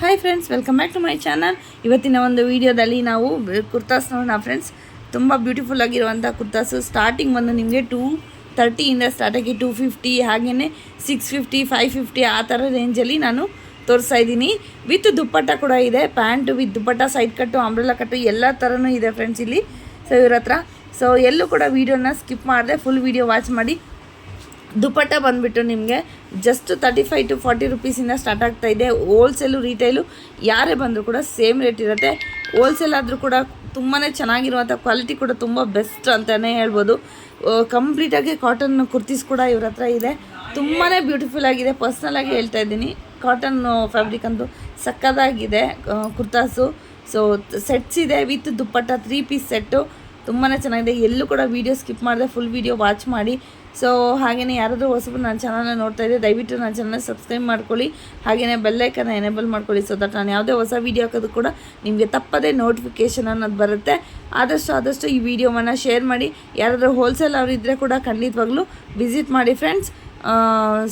Hi friends welcome back to my channel ಇವತ್ತಿನ ಒಂದು ವಿಡಿಯೋದಲ್ಲಿ ನಾವು ಕುರ್ತಾಸ್ ನೋಡೋಣ ಫ್ರೆಂಡ್ಸ್ ತುಂಬ ಬ್ಯೂಟಿಫುಲ್ ಆಗಿರುವಂಥ ಕುರ್ತಾಸು. ಸ್ಟಾರ್ಟಿಂಗ್ ಬಂದು ನಿಮಗೆ ಟೂ ತರ್ಟಿಯಿಂದ ಸ್ಟಾರ್ಟ್ ಆಗಿ ಟೂ ಫಿಫ್ಟಿ ಹಾಗೆಯೇ ಸಿಕ್ಸ್ ಫಿಫ್ಟಿ ಫೈವ್ ಫಿಫ್ಟಿ ಆ ಥರ ರೇಂಜಲ್ಲಿ ನಾನು ತೋರಿಸ್ತಾ ಇದ್ದೀನಿ. ವಿತ್ ದುಪ್ಪಟ್ಟ ಕೂಡ ಇದೆ. Pant with dupatta side cut umbrella cut ಎಲ್ಲ ಥರನೂ ಇದೆ ಫ್ರೆಂಡ್ಸ್ ಇಲ್ಲಿ. ಸೊ ಇವ್ರ ಹತ್ರ. ಸೊ ಎಲ್ಲೂ ಕೂಡ ವೀಡಿಯೋನ ಸ್ಕಿಪ್ ಮಾಡಿದೆ ಫುಲ್ ವೀಡಿಯೋ ವಾಚ್ ಮಾಡಿ ದುಪ್ಪಟ್ಟ ಬಂದುಬಿಟ್ಟು ನಿಮಗೆ just thirty five to forty ರುಪೀಸಿಂದ start ಆಗ್ತಾ ಇದೆ. ಹೋಲ್ಸೇಲು ರೀಟೈಲು ಯಾರೇ ಬಂದರೂ ಕೂಡ ಸೇಮ್ ರೇಟ್ ಇರುತ್ತೆ. ಹೋಲ್ಸೇಲ್ ಆದರೂ ಕೂಡ ತುಂಬಾ ಚೆನ್ನಾಗಿರುವಂಥ ಕ್ವಾಲಿಟಿ ಕೂಡ ತುಂಬ ಬೆಸ್ಟ್ ಅಂತಲೇ ಹೇಳ್ಬೋದು. ಕಂಪ್ಲೀಟಾಗಿ ಕಾಟನ್ ಕುರ್ತೀಸ್ ಕೂಡ ಇವ್ರ ಹತ್ರ ಇದೆ. ತುಂಬಾ ಬ್ಯೂಟಿಫುಲ್ ಆಗಿದೆ. ಪರ್ಸ್ನಲಾಗಿ ಹೇಳ್ತಾ ಇದ್ದೀನಿ. ಕಾಟನ್ ಫ್ಯಾಬ್ರಿಕ್ ಅಂತೂ ಸಕ್ಕದಾಗಿದೆ ಕುರ್ತಾಸು ಸೊ ಸೆಟ್ಸ್ ಇದೆ with dupatta three piece set ತುಂಬಾ ಚೆನ್ನಾಗಿದೆ. ಎಲ್ಲೂ ಕೂಡ ವೀಡಿಯೋ ಸ್ಕಿಪ್ ಮಾಡಿದೆ ಫುಲ್ ವೀಡಿಯೋ ವಾಚ್ ಮಾಡಿ. ಸೊ ಹಾಗೆಯೇ ಯಾರಾದರೂ ಹೊಸಬ್ರು ನನ್ನ ಚಾನಲ್ನ ನೋಡ್ತಾ ಇದ್ದೆ ದಯವಿಟ್ಟು ನನ್ನ ಚಾನಲ್ ಸಬ್ಸ್ಕ್ರೈಬ್ ಮಾಡ್ಕೊಳ್ಳಿ. ಹಾಗೆಯೇ ಬೆಲ್ಲೈಕನ್ನ ಎನೇಬಲ್ ಮಾಡ್ಕೊಳ್ಳಿ ಸೊ ದಟ್ ನಾನು ಯಾವುದೇ ಹೊಸ ವೀಡಿಯೋ ಹಾಕೋದು ಕೂಡ ನಿಮಗೆ ತಪ್ಪದೇ ನೋಟಿಫಿಕೇಷನ್ ಅನ್ನೋದು ಬರುತ್ತೆ. ಆದಷ್ಟು ಆದಷ್ಟು ಈ ವಿಡಿಯೋವನ್ನು ಶೇರ್ ಮಾಡಿ. ಯಾರಾದರೂ ಹೋಲ್ಸೇಲ್ ಅವ್ರು ಇದ್ದರೆ ಕೂಡ ಖಂಡಿತವಾಗ್ಲೂ ವಿಸಿಟ್ ಮಾಡಿ ಫ್ರೆಂಡ್ಸ್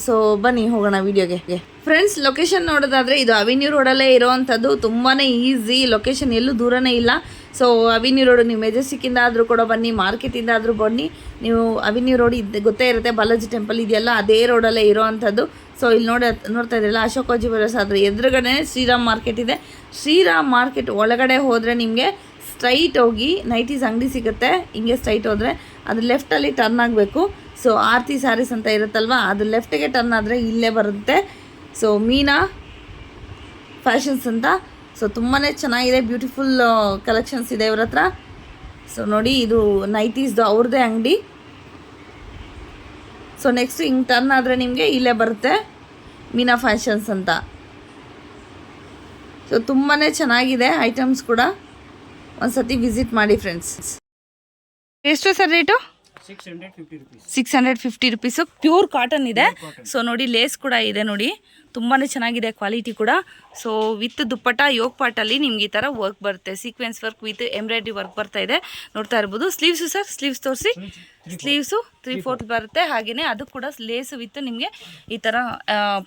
ಸೊ ಬನ್ನಿ, ಹೋಗೋಣ ವಿಡಿಯೋಗೆ ಫ್ರೆಂಡ್ಸ್ ಲೊಕೇಶನ್ ನೋಡೋದಾದರೆ ಇದು ಅವೆನ್ಯೂ ರೋಡಲ್ಲೇ ಇರೋವಂಥದ್ದು ತುಂಬಾ ಈಸಿ ಲೊಕೇಶನ್ ಎಲ್ಲೂ ದೂರನೇ ಇಲ್ಲ. ಸೊ ಅವಿನ್ಯೂ ರೋಡ್ ನೀವು ಮೆಜೆಸ್ಟಿಕ್ಕಿಂದ ಆದರೂ ಕೂಡ ಬನ್ನಿ ಮಾರ್ಕೆಟಿಂದ ಆದರೂ ಬನ್ನಿ. ನೀವು ಅವಿನ್ಯೂ ರೋಡ್ ಇದ್ದ ಗೊತ್ತೇ ಇರುತ್ತೆ ಬಾಲಾಜಿ ಟೆಂಪಲ್ ಇದೆಯಲ್ಲ, ಅದೇ ರೋಡಲ್ಲೇ ಇರೋವಂಥದ್ದು. ಸೊ ಇಲ್ಲಿ ನೋಡ, ನೋಡ್ತಾ ಇದ್ರಲ್ಲ ಅಶೋಕಾಜಿ ಬರೋಸ್ ಆದರೆ ಎದುರುಗಡೆ ಶ್ರೀರಾಮ್ ಮಾರ್ಕೆಟ್ ಇದೆ. ಶ್ರೀರಾಮ್ ಮಾರ್ಕೆಟ್ ಒಳಗಡೆ ಹೋದರೆ ನಿಮಗೆ ಸ್ಟ್ರೈಟ್ ಹೋಗಿ ನೈಟೀಸ್ ಅಂಗಡಿ ಸಿಗುತ್ತೆ, ಹಿಂಗೆ ಸ್ಟ್ರೈಟ್ ಹೋದರೆ. ಅದು ಲೆಫ್ಟಲ್ಲಿ ಟರ್ನ್ ಆಗಬೇಕು. ಸೊ ಆರತಿ ಸ್ಯಾರೀಸ್ ಅಂತ ಇರುತ್ತಲ್ವ, ಅದು ಲೆಫ್ಟಿಗೆ ಟರ್ನ್ ಆದರೆ ಇಲ್ಲೇ ಬರುತ್ತೆ. ಸೊ ಮೀನಾ ಫ್ಯಾಷನ್ಸ್ ಅಂತ ಸೊ ತುಂಬಾ ಚೆನ್ನಾಗಿದೆ ಬ್ಯೂಟಿಫುಲ್ ಕಲೆಕ್ಷನ್ಸ್ ಇದೆ ಇವ್ರ ಹತ್ರ. ಸೊ ನೋಡಿ, ಇದು ನೈಟೀಸ್ದು ಅವ್ರದ್ದೇ ಅಂಗಡಿ. ಸೊ ನೆಕ್ಸ್ಟ್ ಹಿಂಗೆ ಟರ್ನ್ ಆದರೆ ನಿಮಗೆ ಇಲ್ಲೇ ಬರುತ್ತೆ, ಮೀನಾ ಫ್ಯಾಷನ್ಸ್ ಅಂತ. ಸೊ ತುಂಬಾ ಚೆನ್ನಾಗಿದೆ ಐಟಮ್ಸ್ ಕೂಡ. ಒಂದ್ಸತಿ ವಿಸಿಟ್ ಮಾಡಿ ಫ್ರೆಂಡ್ಸ್ ಎಷ್ಟು sir rate six hundred fifty rupees six hundred fifty rupees pure cotton ಇದೆ. ಸೊ ನೋಡಿ ಲೇಸ್ ಕೂಡ ಇದೆ ನೋಡಿ. ತುಂಬಾ ಚೆನ್ನಾಗಿದೆ ಕ್ವಾಲಿಟಿ ಕೂಡ. ಸೊ ವಿತ್ ದುಪ್ಪಟ್ಟ ಯೋಗ್ ಪಾಟಲ್ಲಿ ನಿಮ್ಗೆ ಈ ಥರ ವರ್ಕ್ ಬರುತ್ತೆ. Sequence work with embroidery work ಬರ್ತಾ ಇದೆ. ನೋಡ್ತಾ ಇರ್ಬೋದು. ಸ್ಲೀವ್ಸು ಸರ್ ಸ್ಲೀವ್ಸ್ ತೋರಿಸಿ. ಸ್ಲೀವ್ಸು ತ್ರೀ ಫೋರ್ತ್ ಬರುತ್ತೆ. ಹಾಗೆಯೇ ಅದು ಕೂಡ ಲೇಸು ವಿತ್ ನಿಮಗೆ ಈ ಥರ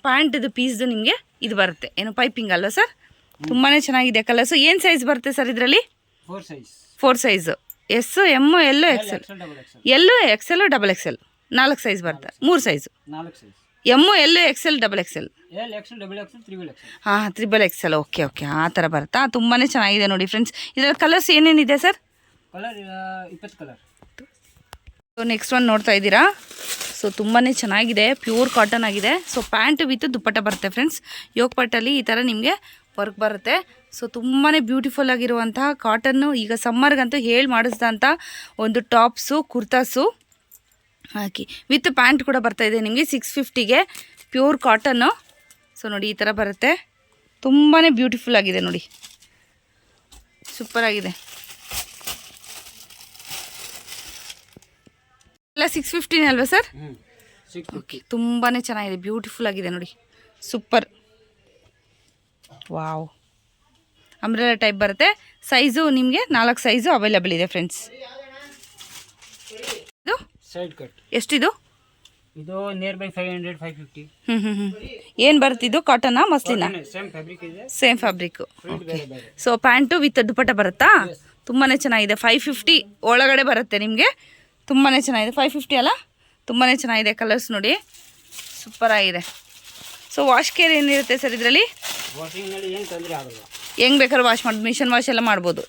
ಪ್ಯಾಂಟ್ದು ಪೀಸ್ದು ನಿಮಗೆ ಇದು ಬರುತ್ತೆ. ಏನು ಪೈಪಿಂಗ್ ಅಲ್ವಾ ಸರ್ ತುಂಬಾ ಚೆನ್ನಾಗಿದೆ ಕಲರ್ಸು ಏನು ಸೈಜ್ ಬರುತ್ತೆ ಸರ್ ಇದರಲ್ಲಿ? Four size four size S M L XL L XL L XL double XL ನಾಲ್ಕು ಸೈಜ್ ಬರ್ತದೆ ಮೂರು size M M L XL double XL ಹಾಂ ತ್ರಿಬಲ್ ಎಕ್ಸೆಲ್ ಓಕೆ ಓಕೆ ಆ ಥರ ಬರುತ್ತಾ. ತುಂಬಾ ಚೆನ್ನಾಗಿದೆ ನೋಡಿ ಫ್ರೆಂಡ್ಸ್ ಇದರಲ್ಲಿ ಕಲರ್ಸ್ ಏನೇನಿದೆ ಸರ್ ಸೊ ನೆಕ್ಸ್ಟ್ ಒನ್ ನೋಡ್ತಾ ಇದ್ದೀರಾ? ಸೊ ತುಂಬಾ ಚೆನ್ನಾಗಿದೆ. ಪ್ಯೂರ್ ಕಾಟನ್ ಆಗಿದೆ. ಸೊ ಪ್ಯಾಂಟ್ ವಿತ್ ದುಪ್ಪಟ್ಟ ಬರುತ್ತೆ ಫ್ರೆಂಡ್ಸ್ ಯೋಗಪಟ್ಟಲ್ಲಿ ಈ ಥರ ನಿಮಗೆ ವರ್ಕ್ ಬರುತ್ತೆ. ಸೊ ತುಂಬಾ ಬ್ಯೂಟಿಫುಲ್ ಆಗಿರುವಂತಹ ಕಾಟನ್ನು ಈಗ ಸಮ್ಮರ್ಗಂತೂ ಹೇಳಿ ಮಾಡಿಸಿದಂಥ ಒಂದು ಟಾಪ್ಸು ಕುರ್ತಾಸು ಹಾಕಿ ವಿತ್ ಪ್ಯಾಂಟ್ ಕೂಡ ಬರ್ತಾ ಇದೆ ನಿಮಗೆ ಸಿಕ್ಸ್ ಫಿಫ್ಟಿಗೆ ಪ್ಯೂರ್ ಕಾಟನ್ನು ಸೊ ನೋಡಿ ಈ ಥರ ಬರುತ್ತೆ. ತುಂಬಾ ಬ್ಯೂಟಿಫುಲ್ ಆಗಿದೆ ನೋಡಿ. ಸೂಪರ್ ಆಗಿದೆ. ಎಲ್ಲ ಸಿಕ್ಸ್ ಫಿಫ್ಟಿನೇ ಅಲ್ವಾ ಸರ್ ಓಕೆ ತುಂಬಾ ಚೆನ್ನಾಗಿದೆ ಬ್ಯೂಟಿಫುಲ್ ಆಗಿದೆ ನೋಡಿ. ಸೂಪರ್ ವಾವ್ ಅಂಬ್ರೆಲಾ ಟೈಪ್ ಬರುತ್ತೆ. ಸೈಜು ನಿಮಗೆ ನಾಲ್ಕು ಸೈಜು ಅವೈಲಬಲ್ ಇದೆ ಫ್ರೆಂಡ್ಸ್ ಇದು? ಸೈಡ್ ಕಟ್ ಎಷ್ಟಿದು? ಇದು nearby five hundred five fifty ಹ್ಞೂ ಹ್ಞೂ ಹ್ಞೂ ಏನು ಬರುತ್ತಿದ್ದು ಕಾಟನಾ ಮಸ್ಲಿನಾ? ಸೇಮ್ ಫ್ಯಾಬ್ರಿಕ್ ಇದೆ. Same fabric so pant with dupatta ಬರುತ್ತಾ? ತುಂಬಾ ಚೆನ್ನಾಗಿದೆ. ಫೈವ್ ಫಿಫ್ಟಿ ಒಳಗಡೆ ಬರುತ್ತೆ ನಿಮಗೆ. ತುಂಬಾ ಚೆನ್ನಾಗಿದೆ. ಫೈವ್ ಫಿಫ್ಟಿ ಅಲ್ಲ? ತುಂಬಾ ಚೆನ್ನಾಗಿದೆ ಕಲರ್ಸ್ ನೋಡಿ. ಸೂಪರ್ ಆಗಿದೆ. ಸೊ ವಾಶ್ ಕೇರ್ ಏನಿರುತ್ತೆ ಸರ್ ಇದರಲ್ಲಿ? ಹೆಂಗ್ ಏನು ತೊಂದರೆ ಆಗಲ್ಲ. ಹೆಂಗೆ ಬೇಕಾದ್ರೂ ವಾಶ್ ಮಾಡಿ ಮಿಷನ್ ವಾಶ್ ಎಲ್ಲ ಮಾಡ್ಬೋದು.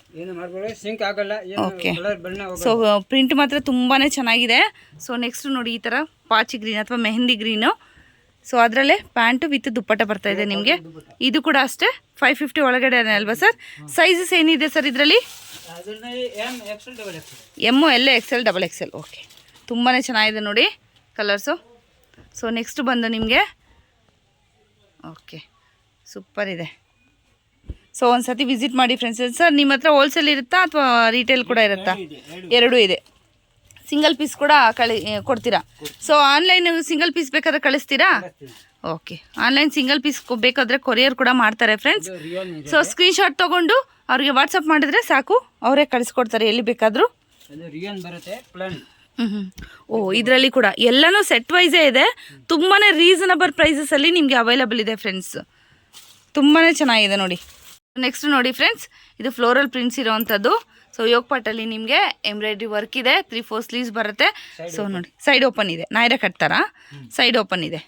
ಸಿಂಕ್ ಆಗಲ್ಲ. ಹೋಗಲ್ಲ ಸೊ ಪ್ರಿಂಟ್ ಮಾತ್ರ ತುಂಬಾ ಚೆನ್ನಾಗಿದೆ. ಸೊ ನೆಕ್ಸ್ಟ್ ನೋಡಿ ಈ ಥರ ಪಾಚಿ ಗ್ರೀನ್ ಅಥವಾ ಮೆಹಂದಿ ಗ್ರೀನು ಸೊ ಅದರಲ್ಲೇ ಪ್ಯಾಂಟು ವಿತ್ ದುಪ್ಪಟ್ಟ ಬರ್ತಾ ಇದೆ ನಿಮಗೆ. ಇದು ಕೂಡ ಅಷ್ಟೇ ಫೈವ್ ಫಿಫ್ಟಿ ಒಳಗಡೆ ಅಲ್ವಾ ಸರ್ ಸೈಜಸ್ ಏನಿದೆ ಸರ್ ಇದರಲ್ಲಿ? M L XL double XL okay ತುಂಬಾ ಚೆನ್ನಾಗಿದೆ ನೋಡಿ ಕಲರ್ಸು ಸೊ ನೆಕ್ಸ್ಟ್ ಬಂದು ನಿಮಗೆ ಓಕೆ. ಸೂಪರ್ ಇದೆ. ಸೊ ಒಂದು ಸತಿ ವಿಸಿಟ್ ಮಾಡಿ ಫ್ರೆಂಡ್ಸ್ ಸರ್ ನಿಮ್ಮ ಹತ್ರ ಹೋಲ್ಸೇಲ್ ಇರುತ್ತಾ ಅಥವಾ ರಿಟೇಲ್ ಕೂಡ ಇರುತ್ತಾ? ಎರಡು ಇದೆ. ಸಿಂಗಲ್ ಪೀಸ್ ಕೂಡ ಕಳಿ ಕೊಡ್ತೀರಾ? ಸೊ ಆನ್ಲೈನ್ ಸಿಂಗಲ್ ಪೀಸ್ ಬೇಕಾದ್ರೆ ಕಳಿಸ್ತೀರಾ? ಓಕೆ ಆನ್ಲೈನ್ ಸಿಂಗಲ್ ಪೀಸ್ ಬೇಕಾದರೆ ಕೊರಿಯರ್ ಕೂಡ ಮಾಡ್ತಾರೆ ಫ್ರೆಂಡ್ಸ್ ಸೊ ಸ್ಕ್ರೀನ್ ಶಾಟ್ ತೊಗೊಂಡು ಅವ್ರಿಗೆ ವಾಟ್ಸಪ್ ಮಾಡಿದ್ರೆ ಸಾಕು. ಅವರೇ ಕಳಿಸ್ಕೊಡ್ತಾರೆ ಎಲ್ಲಿ ಬೇಕಾದರೂ. ಬರುತ್ತೆ ಓ ಇದರಲ್ಲಿ ಕೂಡ. ಎಲ್ಲನೂ ಸೆಟ್ ವೈಸೇ ಇದೆ. ತುಂಬಾ ರೀಸನಬಲ್ ಪ್ರೈಸಸಲ್ಲಿ ನಿಮಗೆ ಅವೈಲಬಲ್ ಇದೆ ಫ್ರೆಂಡ್ಸ್ ತುಂಬಾ ಚೆನ್ನಾಗಿದೆ ನೋಡಿ. ನೆಕ್ಸ್ಟ್ ನೋಡಿ ಫ್ರೆಂಡ್ಸ್ ಇದು ಫ್ಲೋರಲ್ ಪ್ರಿಂಟ್ಸ್ ಇರೋವಂಥದ್ದು ಸೊ ಯೋಗಪಾಟಲ್ಲಿ ನಿಮಗೆ ಎಂಬ್ರಾಯ್ಡ್ರಿ ವರ್ಕ್ ಇದೆ. ತ್ರೀ ಫೋರ್ ಸ್ಲೀವ್ಸ್ ಬರುತ್ತೆ. ಸೊ ನೋಡಿ. ಸೈಡ್ ಓಪನ್ ಇದೆ. ನಾಯ್ರ ಕಟ್ತಾರಾ? ಸೈಡ್ ಓಪನ್ ಇದೆ.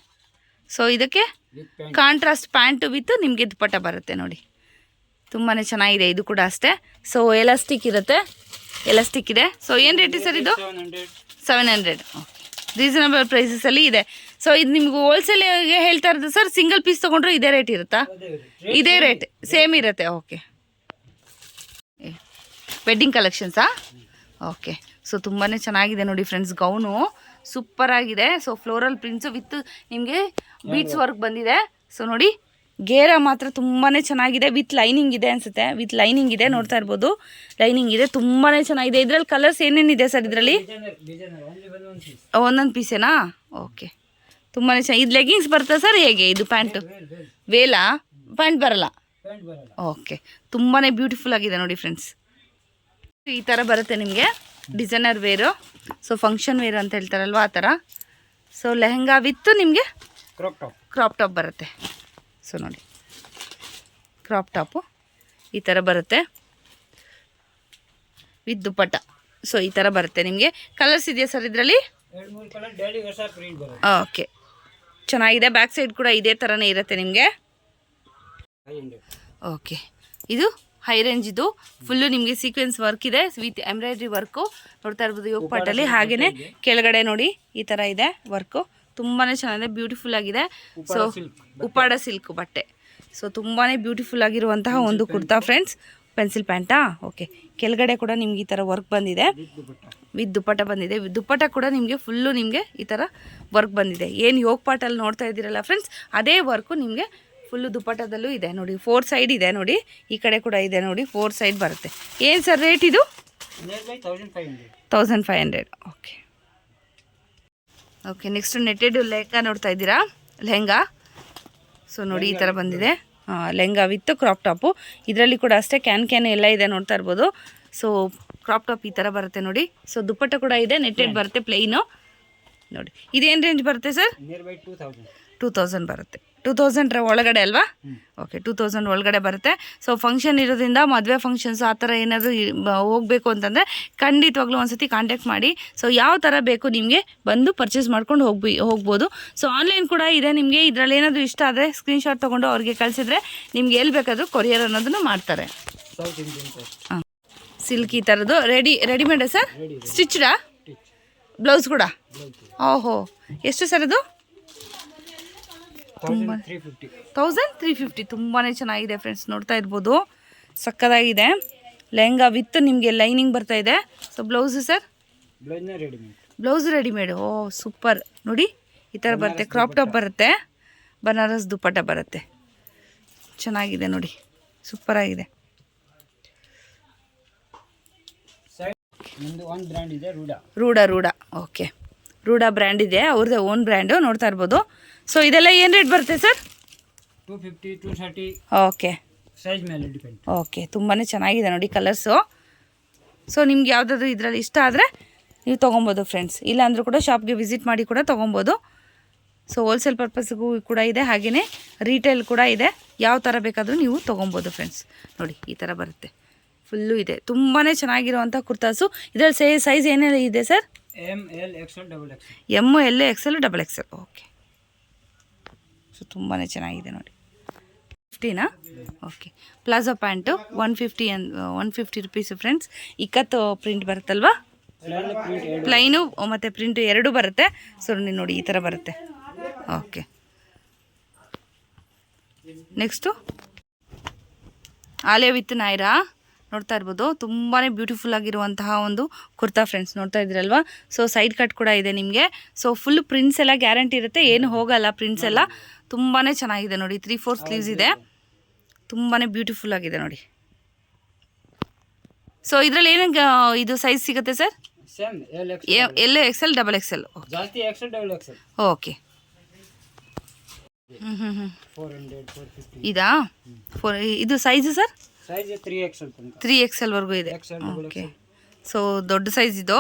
ಸೊ ಇದಕ್ಕೆ ಕಾಂಟ್ರಾಸ್ಟ್ ಪ್ಯಾಂಟು ವಿತ್ ನಿಮಗೆ ದುಪ್ಪಟ್ಟ ಬರುತ್ತೆ ನೋಡಿ. ತುಂಬಾ ಚೆನ್ನಾಗಿದೆ. ಇದು ಕೂಡ ಅಷ್ಟೇ. ಸೊ ಎಲಾಸ್ಟಿಕ್ ಇರುತ್ತೆ. ಎಲಾಸ್ಟಿಕ್ ಇದೆ. ಸೊ ಏನು ರೇಟ್ ಸರ್ ಇದು? Seven hundred reasonable prices reasonable ಪ್ರೈಸಸಲ್ಲಿ ಇದೆ. ಸೊ ಇದು ನಿಮ್ಗೆ ಹೋಲ್ಸೇಲಿಗೆ ಹೇಳ್ತಾ ಇರೋದು ಸರ್ ಸಿಂಗಲ್ ಪೀಸ್ ತೊಗೊಂಡ್ರೆ ಇದೇ ರೇಟ್ ಇರುತ್ತಾ? ಇದೇ ರೇಟ್ ಸೇಮ್ ಇರುತ್ತೆ. ಓಕೆ ವೆಡ್ಡಿಂಗ್ ಕಲೆಕ್ಷನ್ಸಾ ಓಕೆ ಸೊ ತುಂಬಾ ಚೆನ್ನಾಗಿದೆ ನೋಡಿ ಫ್ರೆಂಡ್ಸ್ ಗೌನು ಸೂಪರ್ ಆಗಿದೆ. ಸೊ ಫ್ಲೋರಲ್ ಪ್ರಿಂಟ್ಸು ವಿತ್ ನಿಮಗೆ ಬೀಟ್ಸ್ ವರ್ಕ್ ಬಂದಿದೆ. ಸೊ ನೋಡಿ ಗೇರ ಮಾತ್ರ ತುಂಬಾ ಚೆನ್ನಾಗಿದೆ. ವಿತ್ ಲೈನಿಂಗ್ ಇದೆ ಅನಿಸುತ್ತೆ. ವಿತ್ ಲೈನಿಂಗ್ ಇದೆ ನೋಡ್ತಾ ಇರ್ಬೋದು. ಲೈನಿಂಗ್ ಇದೆ ತುಂಬಾ ಚೆನ್ನಾಗಿದೆ. ಇದರಲ್ಲಿ ಕಲರ್ಸ್ ಏನೇನಿದೆ ಸರ್ ಇದರಲ್ಲಿ? ಒಂದೊಂದು ಪೀಸೇನಾ ಓಕೆ ತುಂಬಾ ಚೆನ್ನಾಗಿ ಇದು ಲೆಗಿನ್ಸ್ ಬರ್ತದೆ ಸರ್ ಹೇಗೆ? ಇದು ಪ್ಯಾಂಟು ವೇಲ್? ಪ್ಯಾಂಟ್ ಬರಲ್ಲ? ಪ್ಯಾಂಟ್ ಬರಲ್ಲ ಓಕೆ ತುಂಬಾ ಬ್ಯೂಟಿಫುಲ್ ಆಗಿದೆ ನೋಡಿ ಫ್ರೆಂಡ್ಸ್ ಈ ಥರ ಬರುತ್ತೆ ನಿಮಗೆ. Designer wear so function wear ಅಂತ ಹೇಳ್ತಾರಲ್ವ ಆ ಥರ ಸೊ ಲೆಹೆಂಗಾ ವಿತ್ತು ನಿಮಗೆ ಕ್ರಾಪ್ ಟಾಪ್ ಕ್ರಾಪ್ ಟಾಪ್ ಬರುತ್ತೆ. ಸೊ ನೋಡಿ. ಕ್ರಾಪ್ ಟಾಪು ಈ ಥರ ಬರುತ್ತೆ. ವಿತ್ ದುಪ್ಪಟ್ಟ ಸೊ ಈ ಥರ ಬರುತ್ತೆ ನಿಮಗೆ. ಕಲರ್ಸ್ ಇದೆಯಾ ಸರ್ ಇದರಲ್ಲಿ? ಓಕೆ ಚೆನ್ನಾಗಿದೆ. ಬ್ಯಾಕ್ ಸೈಡ್ ಕೂಡ ಇದೇ ಥರನೇ ಇರುತ್ತೆ ನಿಮಗೆ. ಓಕೆ ಇದು ಹೈ ರೇಂಜ್ ಇದು. ಫುಲ್ಲು ನಿಮಗೆ ಸೀಕ್ವೆನ್ಸ್ ವರ್ಕ್ ಇದೆ. ವಿತ್ ಎಂಬ್ರಾಯ್ಡ್ರಿ ವರ್ಕು ನೋಡ್ತಾ ಇರ್ಬೋದು ಯೋಗ ಪಾಟಲ್ಲಿ ಹಾಗೆಯೇ ಕೆಳಗಡೆ ನೋಡಿ ಈ ಥರ ಇದೆ ವರ್ಕು ತುಂಬಾ ಚೆನ್ನಾಗಿದೆ ಬ್ಯೂಟಿಫುಲ್ ಆಗಿದೆ. ಸೊ ಉಪ್ಪಾಡ ಸಿಲ್ಕ್ ಬಟ್ಟೆ. ಸೊ ತುಂಬಾ ಬ್ಯೂಟಿಫುಲ್ ಆಗಿರುವಂತಹ ಒಂದು ಕುರ್ತಾ ಫ್ರೆಂಡ್ಸ್ ಪೆನ್ಸಿಲ್ ಪ್ಯಾಂಟಾ ಓಕೆ ಕೆಳಗಡೆ ಕೂಡ ನಿಮ್ಗೆ ಈ ಥರ ವರ್ಕ್ ಬಂದಿದೆ. ವಿತ್ ದುಪ್ಪಟ ಬಂದಿದೆ. ವಿತ್ ದುಪ್ಪಟ್ಟ ಕೂಡ ನಿಮಗೆ ಫುಲ್ಲು ನಿಮಗೆ ಈ ಥರ ವರ್ಕ್ ಬಂದಿದೆ. ಏನು ಯೋಗ ಪಾಟಲ್ಲಿ ನೋಡ್ತಾ ಇದ್ದೀರಲ್ಲ ಫ್ರೆಂಡ್ಸ್ ಅದೇ ವರ್ಕು ನಿಮಗೆ ಫುಲ್ಲು ದುಪ್ಪಟದಲ್ಲೂ ಇದೆ. ನೋಡಿ ಫೋರ್ ಸೈಡ್ ಇದೆ ನೋಡಿ. ಈ ಕಡೆ ಕೂಡ ಇದೆ ನೋಡಿ ಫೋರ್ ಸೈಡ್ ಬರುತ್ತೆ. ಏನು ಸರ್ ರೇಟ್ ಇದು? Thousand five hundred okay okay next netted lehenga ನೋಡ್ತಾ ಇದ್ದೀರಾ? ಲೆಹಂಗಾ? ಸೊ ನೋಡಿ ಈ ಥರ ಬಂದಿದೆ. ಲೆಹಂಗಾ ವಿತ್ ಕ್ರಾಪ್ ಟಾಪು ಇದರಲ್ಲಿ ಕೂಡ ಅಷ್ಟೇ ಕ್ಯಾನ್ ಕ್ಯಾನ್ ಎಲ್ಲ ಇದೆ ನೋಡ್ತಾ ಇರ್ಬೋದು. ಸೊ ಕ್ರಾಪ್ ಟಾಪ್ ಈ ಥರ ಬರುತ್ತೆ ನೋಡಿ. ಸೊ ದುಪ್ಪಟ್ಟ ಕೂಡ ಇದೆ ನೆಟ್ಟೆಡ್ ಬರುತ್ತೆ ಪ್ಲೈನು ನೋಡಿ ಇದೇನು ರೇಂಜ್ ಬರುತ್ತೆ ಸರ್? ಟೂ ತೌಸಂಡ್ ಬರುತ್ತೆ. ಟೂ ತೌಸಂಡ್ರ ಒಳಗಡೆ ಅಲ್ವಾ? ಓಕೆ ಟೂ ತೌಸಂಡ್ ಒಳಗಡೆ ಬರುತ್ತೆ. ಸೊ ಫಂಕ್ಷನ್ ಇರೋದ್ರಿಂದ ಮದುವೆ ಫಂಕ್ಷನ್ಸ್ ಆ ಥರ ಏನಾದರೂ ಹೋಗಬೇಕು ಅಂತಂದರೆ ಖಂಡಿತವಾಗ್ಲೂ ಒಂದ್ಸತಿ ಕಾಂಟ್ಯಾಕ್ಟ್ ಮಾಡಿ. ಸೊ ಯಾವ ಥರ ಬೇಕು ನಿಮಗೆ ಬಂದು ಪರ್ಚೇಸ್ ಮಾಡ್ಕೊಂಡು ಹೋಗ್ಬಿ ಹೋಗ್ಬೋದು. ಸೊ ಆನ್ಲೈನ್ ಕೂಡ ಇದೆ ನಿಮಗೆ. ಇದರಲ್ಲಿ ಏನಾದರೂ ಇಷ್ಟ ಆದರೆ ಸ್ಕ್ರೀನ್ಶಾಟ್ ತೊಗೊಂಡು ಅವ್ರಿಗೆ ಕಳಿಸಿದ್ರೆ ನಿಮ್ಗೆ ಎಲ್ಲಿ ಬೇಕಾದರೂ ಕೊರಿಯರ್ ಅನ್ನೋದನ್ನು ಮಾಡ್ತಾರೆ. ಸೌತ್ ಹಾಂ. ಸಿಲ್ಕ್ ಈ ಥರದ್ದು. ರೆಡಿ ರೆಡಿಮೇಡ ಸರ್? ಸ್ಟಿಚ್ಡಾ ಬ್ಲೌಸ್ ಕೂಡ? ಓಹೋ. ಎಷ್ಟು ಸರ್ ಅದು? Thousand three fifty thousand three fifty ತುಂಬಾ ಚೆನ್ನಾಗಿದೆ ಫ್ರೆಂಡ್ಸ್ ನೋಡ್ತಾ ಇರ್ಬೋದು. ಸಕ್ಕದಾಗಿದೆ. ಲೆಹಂಗಾ ವಿತ್ ನಿಮಗೆ ಲೈನಿಂಗ್ ಬರ್ತಾ ಇದೆ. So blouse sir blouse readymade ಓ ಸೂಪರ್ ನೋಡಿ ಈ ಥರ ಬರುತ್ತೆ. ಕ್ರಾಪ್ ಟಾಪ್ ಬರುತ್ತೆ. ಬನಾರಸ್ ದುಪ್ಪಟ್ಟ ಬರುತ್ತೆ. ಚೆನ್ನಾಗಿದೆ ನೋಡಿ. ಸೂಪರ್ ಆಗಿದೆ. ರೂಢ ರೂಢ ಓಕೆ ರೂಢ ಬ್ರ್ಯಾಂಡ್ ಇದೆ. ಅವ್ರದ್ದೇ ಓನ್ ಬ್ರ್ಯಾಂಡು ನೋಡ್ತಾ ಇರ್ಬೋದು. ಸೊ ಇದೆಲ್ಲ ಏನು ರೇಟ್ ಬರುತ್ತೆ sir two fifty two thirty okay size ಮೇಲೆ ಡಿಪೆಂಡ್ ಓಕೆ ತುಂಬಾ ಚೆನ್ನಾಗಿದೆ ನೋಡಿ ಕಲರ್ಸು ಸೊ ನಿಮ್ಗೆ ಯಾವುದಾದ್ರು ಇದರಲ್ಲಿ ಇಷ್ಟ ಆದರೆ ನೀವು ತೊಗೊಬೋದು ಫ್ರೆಂಡ್ಸ್ ಇಲ್ಲಾಂದರೂ ಕೂಡ ಶಾಪ್ಗೆ ವಿಸಿಟ್ ಮಾಡಿ ಕೂಡ ತೊಗೊಬೋದು. ಸೊ ಹೋಲ್ಸೇಲ್ ಪರ್ಪಸ್ಗೂ ಕೂಡ ಇದೆ ಹಾಗೆಯೇ ರೀಟೇಲ್ ಕೂಡ ಇದೆ. ಯಾವ ಥರ ಬೇಕಾದರೂ ನೀವು ತೊಗೊಬೋದು ಫ್ರೆಂಡ್ಸ್ ನೋಡಿ ಈ ಥರ ಬರುತ್ತೆ. ಫುಲ್ಲು ಇದೆ. ತುಂಬಾ ಚೆನ್ನಾಗಿರುವಂಥ ಕುರ್ತಾಸು. ಇದರಲ್ಲಿ ಸೇ ಸೈಜ್ ಏನೆಲ್ಲ ಇದೆ sir M L XL double XL M L XL double L okay so ತುಂಬಾ ಚೆನ್ನಾಗಿದೆ ನೋಡಿ. ಫಿಫ್ಟಿನಾ okay palazzo pant one fifty ಅನ್ one fifty rupees friends ikat print ಬರುತ್ತಲ್ವಾ? Plain ಮತ್ತು ಪ್ರಿಂಟ್ ಎರಡೂ ಬರುತ್ತೆ. ಸೊ ನೀನು ನೋಡಿ ಈ ಥರ ಬರುತ್ತೆ. Okay next Alia with Nayra. ನೋಡ್ತಾ ಇರ್ಬೋದು. ತುಂಬಾ ಬ್ಯೂಟಿಫುಲ್ ಆಗಿರುವಂತಹ ಒಂದು ಕುರ್ತಾ ಫ್ರೆಂಡ್ಸ್ ನೋಡ್ತಾ ಇದ್ದೀರಲ್ವಾ? ಸೊ ಸೈಡ್ ಕಟ್ ಕೂಡ ಇದೆ ನಿಮಗೆ. ಸೊ ಫುಲ್ ಪ್ರಿಂಟ್ಸ್ ಎಲ್ಲ ಗ್ಯಾರಂಟಿ ಇರುತ್ತೆ. ಏನು ಹೋಗಲ್ಲ ಪ್ರಿಂಟ್ಸ್ ಎಲ್ಲ. ತುಂಬಾ ಚೆನ್ನಾಗಿದೆ ನೋಡಿ ತ್ರೀ ಫೋರ್ ಸ್ಲೀವ್ಸ್ ಇದೆ. ತುಂಬಾ ಬ್ಯೂಟಿಫುಲ್ ಆಗಿದೆ ನೋಡಿ. ಸೊ ಇದರಲ್ಲಿ ಏನು ಇದು ಸೈಜ್ ಸಿಗುತ್ತೆ sir L X L XL double XL double XL okay ಇದಾ? ಫೋರ್ ಇದು size sir three X L ಎಕ್ಸೆಲ್ವರೆಗೂ ಇದೆ. ಓಕೆ ಸೊ ದೊಡ್ಡ ಸೈಜ್ ಇದು.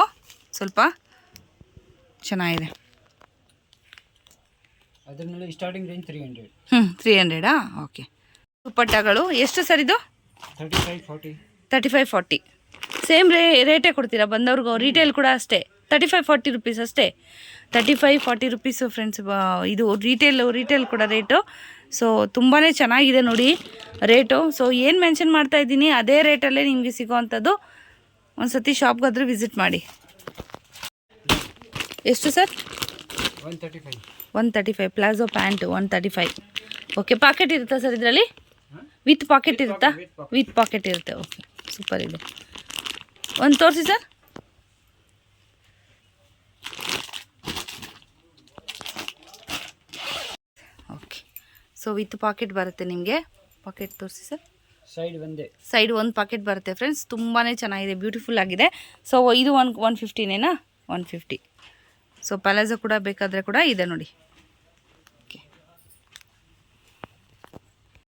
ಸ್ವಲ್ಪ ಚೆನ್ನಾಗಿದೆ. ಅದ್ರ ಮೇಲೆ ಸ್ಟಾರ್ಟಿಂಗ್ ರೇಂಜ್ ತ್ರೀ ಹಂಡ್ರೆಡ್ ಹ್ಞೂ ತ್ರೀ ಹಂಡ್ರೆಡಾ ಓಕೆ ದುಪ್ಪಟ್ಟಗಳು ಎಷ್ಟು ಸರ್ ಇದು? Thirty five forty thirty five forty same ರೇ ರೇಟೇ ಕೊಡ್ತೀರಾ? ಬಂದವ್ರಿಗೂ ರಿಟೇಲ್ ಕೂಡ ಅಷ್ಟೇ. ತರ್ಟಿ ಫೈವ್ ಫಾರ್ಟಿ ರುಪೀಸ್ ಅಷ್ಟೇ. Thirty five forty rupees friends ಇದು ರಿಟೇಲು ರಿಟೇಲ್ ಕೂಡ ರೇಟು ಸೊ ತುಂಬಾ ಚೆನ್ನಾಗಿದೆ ನೋಡಿ ರೇಟು ಸೊ ಏನು ಮೆನ್ಷನ್ ಮಾಡ್ತಾ ಇದ್ದೀನಿ ಅದೇ ರೇಟಲ್ಲೇ ನಿಮಗೆ ಸಿಗೋವಂಥದ್ದು. ಒಂದು ಸತಿ ಶಾಪ್ಗಾದರೂ ವಿಸಿಟ್ ಮಾಡಿ. ಎಷ್ಟು sir one thirty five one thirty five palazzo pant one thirty five okay pocket ಇರುತ್ತಾ ಸರ್ ಇದರಲ್ಲಿ? ವಿತ್ ಪಾಕೆಟ್ ಇರುತ್ತಾ? ವಿತ್ ಪಾಕೆಟ್ ಇರುತ್ತೆ. ಓಕೆ ಸೂಪರ್ ಇದೆ. ಒಂದು ತೋರಿಸಿ sir okay so with pocket ಬರುತ್ತೆ ನಿಮಗೆ. ಪಾಕೆಟ್ ತೋರಿಸಿ ಸರ್ ಸೈಡ್ ಒಂದೇ. ಸೈಡ್ ಒಂದು ಪಾಕೆಟ್ ಬರುತ್ತೆ ಫ್ರೆಂಡ್ಸ್ ತುಂಬಾ ಚೆನ್ನಾಗಿದೆ ಬ್ಯೂಟಿಫುಲ್ ಆಗಿದೆ. ಸೊ ಇದು ಒನ್ ಒನ್ ಫಿಫ್ಟಿನೇನಾ ಒನ್ ಫಿಫ್ಟಿ ಸೊ ಪ್ಯಾಲೇಸೋ ಕೂಡ ಬೇಕಾದರೆ ಕೂಡ ಇದೆ ನೋಡಿ.